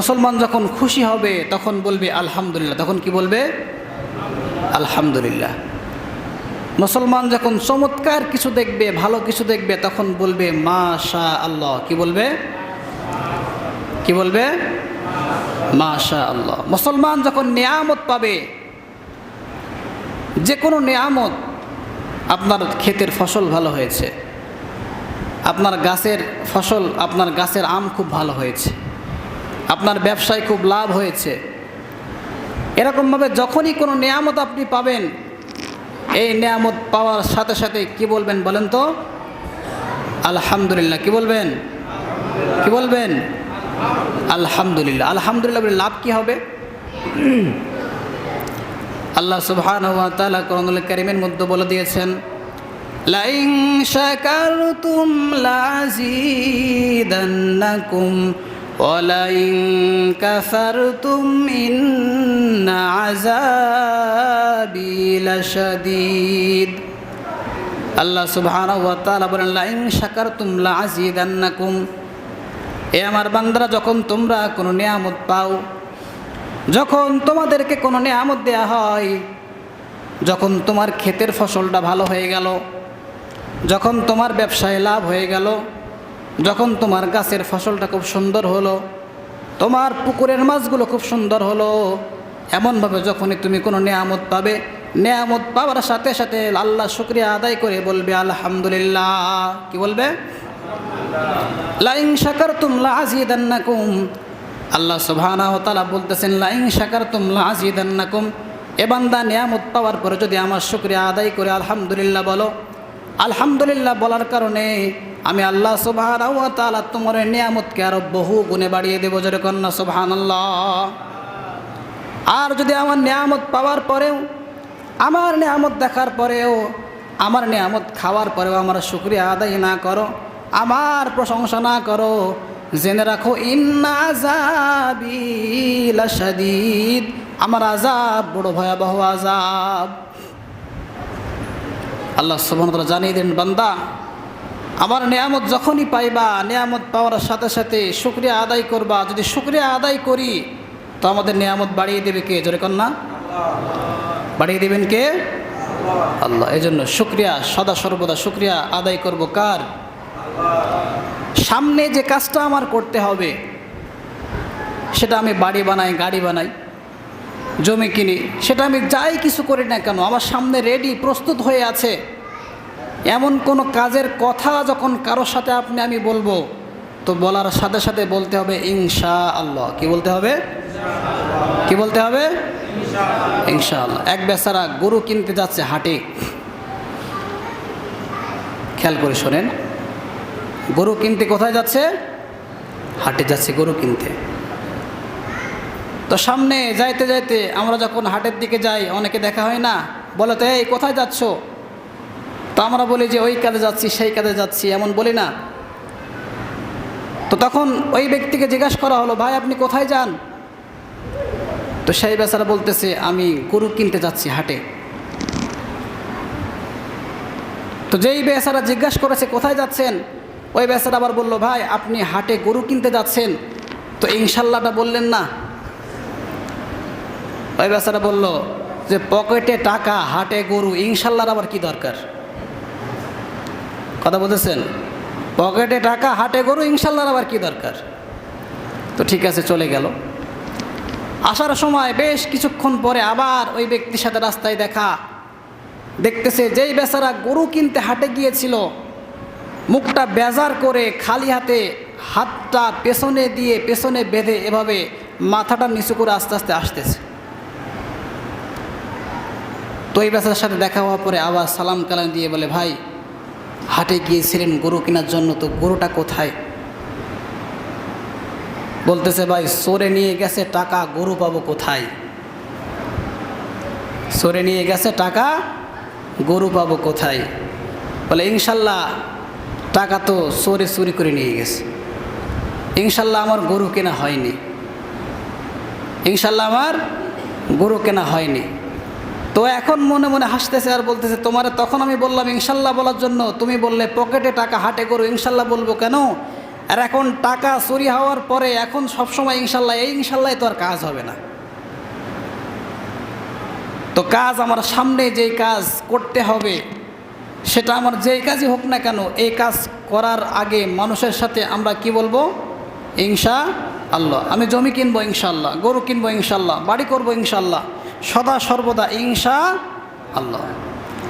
মুসলমান যখন খুশি হবে, তখন বলবে, আলহামদুলিল্লাহ। তখন কি বলবে? আলহামদুলিল্লাহ। মুসলমান যখন চমৎকার কিছু দেখবে, ভালো কিছু দেখবে, তখন বলবে মা শাহ আল্লাহ কি বলবে? কি বলবে? মা শাহ আল্লাহ মুসলমান যখন নিয়ামত পাবে যে কোনো নিয়ামত, আপনার ক্ষেতের ফসল ভালো হয়েছে, আপনার গাছের ফসল, আপনার গাছের আম খুব ভালো হয়েছে। আপনার ব্যবসায় খুব লাভ হয়েছে। এরকমভাবে যখনই কোনো নিয়ামত আপনি পাবেন, এই নিয়ামত পাওয়ার সাথে সাথে কি বলবেন বলেন তো? আলহামদুলিল্লাহ, কি বলবেন? কি বলবেন? আলহামদুলিল্লাহ। আলহামদুলিল্লাহ বলে লাভ কি হবে? আল্লাহ সুবহান তাআলা কোরআনুল মধ্যে বলে দিয়েছেন, লাইন শাকারতুম লাযীদান্নাকুম লাইন কাফারতুম ইন্না আযাবি লাশাদীদ। আল্লাহ সুবহানাহু ওয়া তাআলা বলেন, লাইন শাকারতুম লাযীদান্নাকুম এ আমার বান্দারা, যখন তোমরা কোনো নিয়ামত পাও, যখন তোমাদেরকে কোনো নিয়ামত দেয়া হয়, যখন তোমার ক্ষেতের ফসলটা ভালো হয়ে গেল, যখন তোমার ব্যবসায় লাভ হয়ে গেল যখন তোমার গাছের ফসলটা খুব সুন্দর হলো, তোমার পুকুরের মাছগুলো খুব সুন্দর হলো, এমনভাবে যখনই তুমি কোনো নিয়ামত পাবে, নিয়ামত পাওয়ার সাথে সাথে আল্লাহ শুক্রিয়া আদায় করে বলবে, আলহামদুলিল্লাহ। কি বলবে? লাইন শাকার তুমলা আজিদান্নাকুম আল্লাহ সুবহানা ও তালা বলতেছেন, লাইন শাকার তুমলা আজিদান্নাকুম এ বান্দা নিয়ামত পাওয়ার পরে যদি আমার শুক্রিয়া আদায় করে, আলহামদুলিল্লাহ বলো। আলহামদুলিল্লাহ বলার কারণে আমি আল্লাহ সুবহানা তালা তোমার নিয়ামতকে আরও বহু গুণে বাড়িয়ে দেবো, জোরে কন্যা সুবহান আর যদি আমার নিয়ামত পাওয়ার পরেও, আমার নিয়ামত দেখার পরেও, আমার নিয়ামত খাওয়ার পরেও আমার শুক্রিয়া আদায় না করো, আমার প্রশংসা না করো, জেনে রাখো, ইন্না আজাবিদ আমার আজাব বড় ভয়াবহ আজাব আল্লাহ সুবহানাহু জানিয়ে দেন, বান্দা আমার নিয়ামত যখনই পাইবা, নিয়ামত পাওয়ার সাথে সাথে শুক্রিয়া আদায় করবা। যদি শুক্রিয়া আদায় করি, তো আমাদের নিয়ামত বাড়িয়ে দেবে কে? জোরে কন্যা। বাড়িয়ে দেবেন কে? আল্লাহ। এই জন্য শুক্রিয়া, সদা সর্বদা শুক্রিয়া আদায় করব। কার? সামনে যে কাজটা আমার করতে হবে, সেটা আমি বাড়ি বানাই, গাড়ি বানাই, জমি কিনি। সেটা আমি যাই কিছু করি না কেন, আমার সামনে রেডি প্রস্তুত হয়ে আছে। এমন কোনো কাজের কথা যখন কারোর সাথে আপনি, আমি বলব, তো বলার সাথে সাথে বলতে হবে ইনশা আল্লাহ কি বলতে হবে? কি বলতে হবে? ইনশাআল্লাহ। এক বেচারা গরু কিনতে যাচ্ছে হাটে। খেয়াল করে শোনেন। গরু কিনতে কোথায় যাচ্ছে? হাটে যাচ্ছে গরু কিনতে। তো সামনে যাইতে যাইতে আমরা যখন হাটের দিকে যাই, অনেকে দেখা হয় না। বলে তো, এই, কোথায় যাচ্ছ? তো আমরা বলি যে ওই কাজে যাচ্ছি, সেই কাজে যাচ্ছি, এমন বলি না। তো তখন ওই ব্যক্তিকে জিজ্ঞাসা করা হলো, ভাই, আপনি কোথায় যান? তো সেই বেচারা বলতেছে, আমি গরু কিনতে যাচ্ছি হাটে। তো যেই বেচারা জিজ্ঞাসা করেছে, কোথায় যাচ্ছেন? ওই বেচারা আবার বলল, ভাই, আপনি হাটে গরু কিনতে যাচ্ছেন। তো ইনশাল্লাহটা বললেন না। ওই বেচারা বলল যে, পকেটে টাকা, হাটে গরু, ইনশাল্লাহর আবার কি দরকার? কথা বলতেছেন? পকেটে টাকা, হাটে গরু, ইনশাল্লাহর আবার কি দরকার? তো ঠিক আছে, চলে গেল। আসার সময় বেশ কিছুক্ষণ পরে আবার ওই ব্যক্তির সাথে রাস্তায় দেখা। দেখতেছে যেই বেচারা গরু কিনতে হাটে গিয়েছিল, মুখটা বেজার করে খালি হাতে হাতটা পেছনে দিয়ে পেছনে বেঁধে এভাবে মাথাটা নিচু করে আস্তে আস্তে আসতেছে। তো এই বেচার সাথে দেখা হওয়ার পরে আবার সালাম কালাম দিয়ে বলে, ভাই হাটে গিয়েছিলেন, গরু কেনার জন্য, তো গরুটা কোথায়? বলতেছে, ভাই, সরে নিয়ে গেছে টাকা, গরু পাবো কোথায়? সরে নিয়ে গেছে টাকা, গরু পাবো কোথায়? বলে, ইনশাল্লাহ, টাকা তো সরে চুরি করে নিয়ে গেছে। ইনশাল্লাহ আমার গরু কেনা হয়নি। ইনশাল্লাহ আমার গরু কেনা হয়নি। তো এখন মনে মনে হাসতেছে আর বলতেছে, তোমার তখন আমি বললাম, ইনশাল্লাহ বলার জন্য তুমি বললে, পকেটে টাকা হাটে গরু, ইনশাল্লাহ বলব কেন? আর এখন টাকা চুরি হওয়ার পরে এখন সবসময় ইনশাল্লাহ, এই ইনশাল্লাহ তো আর কাজ হবে না। তো কাজ আমার সামনে যেই কাজ করতে হবে, সেটা আমার যেই কাজই হোক না কেন, এই কাজ করার আগে মানুষের সাথে আমরা কি বলব? ইনশা আল্লাহ আমি জমি কিনবো ইনশাল্লাহ গরু কিনবো ইনশাল্লাহ বাড়ি করব ইনশাল্লাহ সদা সর্বদা ইংসা আল্লাহ।